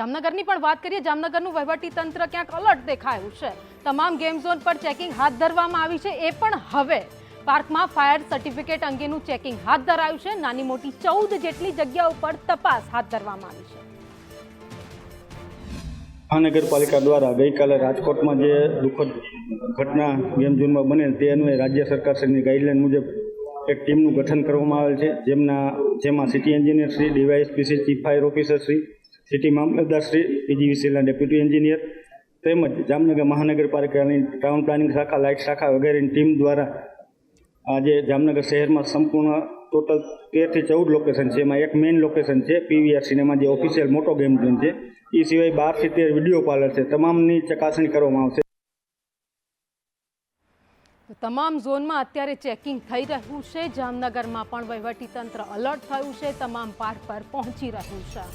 જામનગરની પણ વાત કરીએ, જામનગરનું વહીવટી તંત્ર ક્યાંક અલર્ટ દેખાયું છે. તમામ ગેમ ઝોન પર ચેકિંગ હાથ ધરવામાં આવી છે. એ પણ હવે પાર્કમાં ફાયર સર્ટિફિકેટ અંગેનું ચેકિંગ હાથ ધરાયું છે. નાની મોટી ચૌદ જેટલી જગ્યા ઉપર તપાસ હાથ ધરવામાં આવી છે. મહાનગરપાલિકા દ્વારા ગઈકાલે રાજકોટમાં જે દુઃખદ ઘટના ગેમ ઝોનમાં બનેલ તે અન્વયે રાજ્ય સરકારશ્રીની ગાઈડલાઈન મુજબ એક ટીમનું ગઠન કરવામાં આવેલ છે. જેમના, જેમાં city engineer Shri DYSP Shri chief fire officer Shri city મામલતદાર શ્રી પીજીવીસીએલના ડેપ્યુટી એન્જિનિયર તેમજ જામનગર મહાનગરપાલિકાની ટાઉન પ્લાનિંગ શાખા, લાઇટ શાખા વગેરેની ટીમ દ્વારા આજે જામનગર શહેરમાં સંપૂર્ણ ટોટલ તેરથી ચૌદ લોકેશન છે. એમાં એક મેઇન લોકેશન છે, પીવીઆર સિનેમા, જે ઓફિશિયલ મોટો ગેમ ઝોન છે. એ સિવાય બારથી તેર વીડિયો પાર્લર છે. તમામની ચકાસણી કરવામાં આવશે. તમામ ઝોનમાં અત્યારે ચેકિંગ થઈ રહ્યું છે. જામનગરમાં પણ વહીવટી તંત્ર અલર્ટ થયું છે. તમામ પાર્ક પર પહોંચી રહ્યું છે.